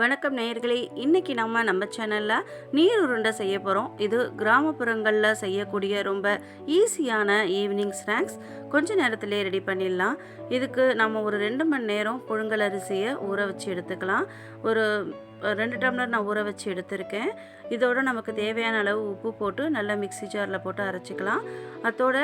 வணக்கம் நேயர்களே இன்னைக்கு நம்ம நம்ம சேனலில் நீர் உருண்டை செய்ய போகிறோம் இது கிராமப்புறங்களில் செய்யக்கூடிய ரொம்ப ஈஸியான ஈவினிங் ஸ்நாக்ஸ் கொஞ்ச நேரத்திலே ரெடி பண்ணிடலாம். இதுக்கு நம்ம ஒரு ரெண்டு மணி நேரம் புழுங்கல் அரிசியை ஊற வச்சு எடுத்துக்கலாம். ஒரு ரெண்டு டம்ளர் நான் ஊற வச்சு எடுத்திருக்கேன். இதோட நமக்கு தேவையான அளவு உப்பு போட்டு நல்லா மிக்ஸி ஜாரில் போட்டு அரைச்சிக்கலாம். அதோட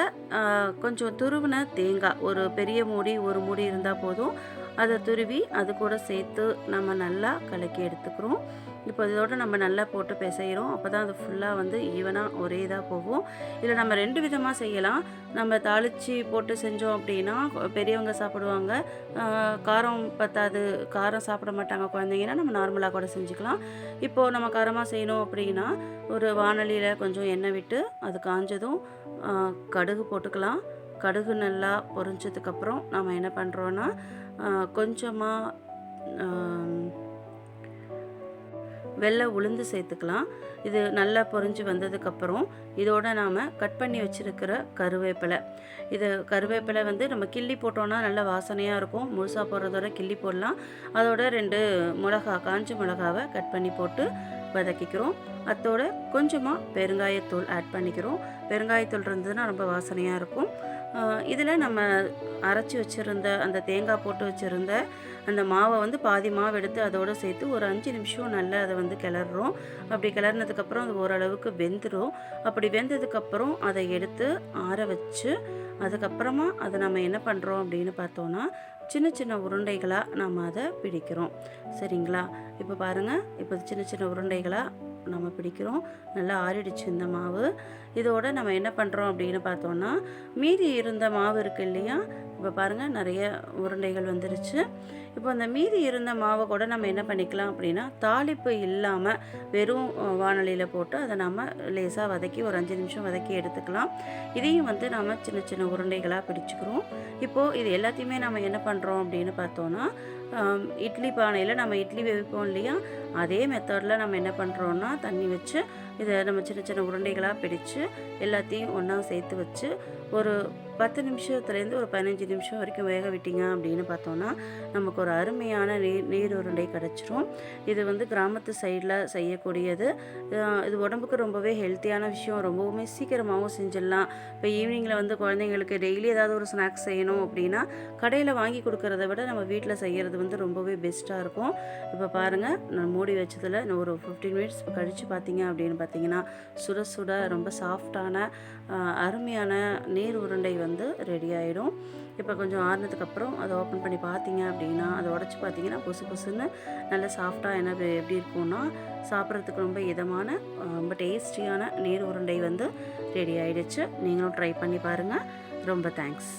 கொஞ்சம் துருவின தேங்காய் ஒரு பெரிய மூடி ஒரு மூடி இருந்தால் போதும். அதை துருவி அது கூட சேர்த்து நம்ம நல்லா கலக்கி எடுத்துக்கிறோம். இப்போ இதோட நம்ம நல்லா போட்டு பிசைகிறோம் அப்போ தான் அது ஃபுல்லாக வந்து ஈவனாக ஒரே இதாக போகும். இதில் நம்ம ரெண்டு விதமாக செய்யலாம். நம்ம தாளித்து போட்டு செஞ்சோம் அப்படின்னா பெரியவங்க சாப்பிடுவாங்க. காரம் பத்தாது காரம் சாப்பிட மாட்டாங்க குழந்தைங்கன்னா நம்ம நார்மலாக கூட செஞ்சுக்கலாம். இப்போது நம்ம காரமாக செய்யணும் அப்படின்னா ஒரு வானலியில் கொஞ்சம் எண்ணெய் விட்டு அது காஞ்சதும் கடுகு போட்டுக்கலாம். கடுகு நல்லா பொரிஞ்சதுக்கப்புறம் நம்ம என்ன பண்ணுறோன்னா கொஞ்சமாக வெள்ளை உளுந்து சேர்த்துக்கலாம். இது நல்லா பொறிஞ்சு வந்ததுக்கப்புறம் இதோட நாம் கட் பண்ணி வச்சுருக்கிற கருவேப்பிலை. இது கருவேப்பிலை வந்து நம்ம கிள்ளி போட்டோன்னா நல்ல வாசனையாக இருக்கும். முழுசாக போடுறதோட கிள்ளி போடலாம். அதோட ரெண்டு மிளகா காஞ்ச மிளகாவை கட் பண்ணி போட்டு வதக்கிக்கிறோம். அதோட கொஞ்சமாக பெருங்காயத்தூள் ஆட் பண்ணிக்கிறோம். பெருங்காயத்தூள் இருந்ததுன்னா ரொம்ப வாசனையாக இருக்கும். இதில் நம்ம அரைச்சி வச்சுருந்த அந்த தேங்காய் போட்டு வச்சுருந்த அந்த மாவை வந்து பாதி மாவு எடுத்து அதோடு சேர்த்து ஒரு அஞ்சு நிமிஷம் நல்லா அதை வந்து கிளறுறோம். அப்படி கிளறினதுக்கப்புறம் அது ஓரளவுக்கு வெந்துடும் அப்படி வெந்ததுக்கப்புறம் அதை எடுத்து ஆற வச்சு அதுக்கப்புறமா அதை நம்ம என்ன பண்ணுறோம் அப்படின்னு பார்த்தோன்னா சின்ன சின்ன உருண்டைகளாக நம்ம அதை பிடிக்கிறோம். சரிங்களா? இப்போ பாருங்கள் இப்போ சின்ன சின்ன உருண்டைகளாக நம்ம பிடிக்கிறோம். நல்லா ஆறிடுச்சு இந்த மாவு. இதோட நம்ம என்ன பண்ணுறோம் அப்படின்னு பார்த்தோன்னா மீதி இருந்த மாவு இருக்கு இல்லையா இப்போ பாருங்கள் நிறைய உருண்டைகள் வந்துருச்சு. இப்போ அந்த மீதி இருந்த மாவை கூட நம்ம என்ன பண்ணிக்கலாம் அப்படின்னா தாளிப்பு இல்லாமல் வெறும் வானலியில் போட்டு அதை நம்ம லேசாக வதக்கி ஒரு அஞ்சு நிமிஷம் வதக்கி எடுத்துக்கலாம். இதையும் வந்து நம்ம சின்ன சின்ன உருண்டைகளாக பிடிச்சிக்கிறோம் இப்போது இது எல்லாத்தையுமே நம்ம என்ன பண்ணுறோம் அப்படின்னு பார்த்தோன்னா இட்லி பானையில் நம்ம இட்லி வைப்போம் இல்லையா? அதே மெத்தடில் நம்ம என்ன பண்ணுறோன்னா தண்ணி வச்சு இதை நம்ம சின்ன சின்ன உருண்டைகளாக பிடிச்சு எல்லாத்தையும் ஒன்றா சேர்த்து வச்சு ஒரு பத்து நிமிஷத்துலேருந்து ஒரு பதினஞ்சு நிமிஷம் வரைக்கும் வேக விட்டீங்க அப்படின்னு பார்த்தோன்னா நமக்கு ஒரு அருமையான நீர் நீர் உருண்டை கிடச்சிரும். இது வந்து கிராமத்து சைடில் செய்யக்கூடியது. இது உடம்புக்கு ரொம்பவே ஹெல்த்தியான விஷயம். ரொம்பவுமே சீக்கிரமாகவும் செஞ்சிடலாம். இப்போ ஈவினிங்கில் வந்து குழந்தைங்களுக்கு டெய்லி ஏதாவது ஒரு ஸ்நாக்ஸ் செய்யணும் அப்படின்னா கடையில் வாங்கி கொடுக்கறத விட நம்ம வீட்டில் செய்கிறது வந்து ரொம்பவே பெஸ்ட்டாக இருக்கும். இப்போ பாருங்கள் நான் மூடி வச்சதில் இன்னும் ஒரு ஃபிஃப்டீன் மினிட்ஸ் கழித்து பார்த்தீங்க அப்படின்னு பார்த்தீங்கன்னா சுட சுட ரொம்ப சாஃப்டான அருமையான நீர் உருண்டை வந்து ரெடி ஆகிடும் இப்போ கொஞ்சம் ஆறுனதுக்கப்புறம் அதை ஓப்பன் பண்ணி பார்த்தீங்க அப்படின்னா அதை உடச்சி பார்த்தீங்கன்னா புசு புசுன்னு நல்ல சாஃப்டாக என்ன எப்படி- இருக்கும்னா சாப்பிட்றதுக்கு ரொம்ப இதமான ரொம்ப டேஸ்டியான நீர் உருண்டை வந்து ரெடி ஆகிடுச்சு நீங்களும் ட்ரை பண்ணி பாருங்கள் ரொம்ப தேங்க்ஸ்